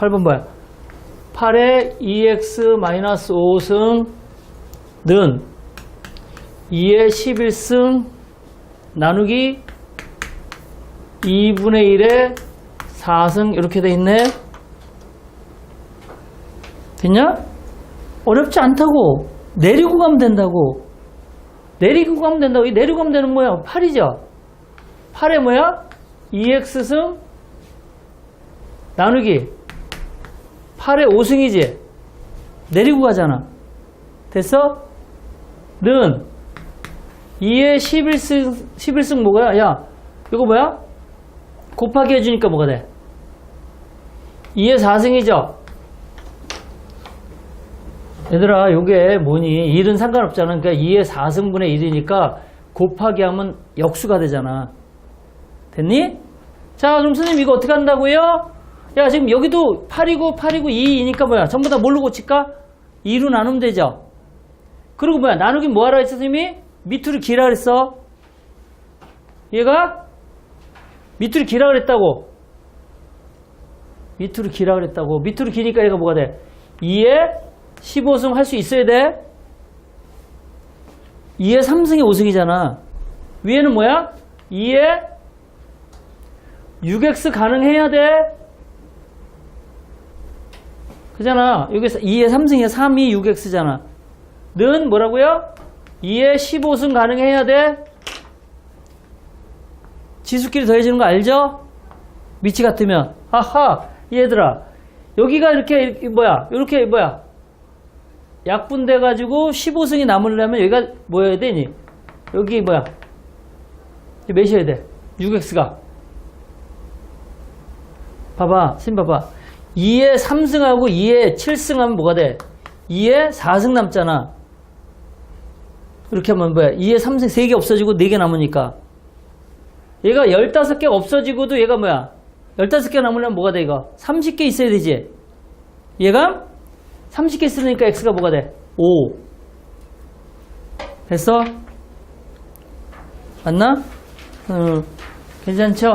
8번 뭐야? 8의 2x-5승 는 2의 11승 나누기 2분의 1의 4승 이렇게 돼 있네. 됐냐? 어렵지 않다고. 내리고 가면 된다고. 내리고 가면 된다고. 이 내리고 가면 되는 뭐야? 8이죠? 8에 뭐야? 2x승 나누기 8의 5승이지? 내리고 가잖아. 됐어? 는 2의 11승, 11승 뭐야? 야, 이거 뭐야? 곱하기 해주니까 뭐가 돼? 2의 4승이죠? 얘들아, 요게 뭐니? 1은 상관없잖아. 그러니까 2의 4승분의 1이니까 곱하기 하면 역수가 되잖아. 됐니? 자, 그럼 선생님 이거 어떻게 한다고요? 야, 지금 여기도 8이고 8이고 2이니까 뭐야? 전부 다 뭘로 고칠까? 2로 나누면 되죠? 그리고 뭐야? 나누기 뭐 하라 했어, 선생님이? 밑으로 기라 그랬어. 얘가 밑으로 기라 그랬다고. 밑으로 기라 그랬다고. 밑으로 기니까 얘가 뭐가 돼? 2에 15승 할 수 있어야 돼? 2에 3승이 5승이잖아. 위에는 뭐야? 2에 6x 가능해야 돼? 그잖아. 여기서 2에 3승이야. 3이 6x잖아. 는 뭐라고요? 2에 15승 가능해야 돼? 지수끼리 더해지는 거 알죠? 미치 같으면. 하하, 얘들아. 여기가 이렇게, 뭐야? 이렇게 뭐야? 약분돼 가지고 15승이 남으려면 여기가 뭐여야 되니? 여기 뭐야? 몇이어야 돼? 6x가. 봐봐, 심 봐봐. 2에 3승하고 2에 7승하면 뭐가 돼? 2에 4승 남잖아. 이렇게 하면 뭐야? 2에 3승 3개 없어지고 4개 남으니까. 얘가 15개 없어지고도 얘가 뭐야? 15개 남으려면 뭐가 돼, 이거? 30개 있어야 되지? 얘가 30개 쓰니까 x가 뭐가 돼? 5. 됐어? 맞나? 응. 괜찮죠?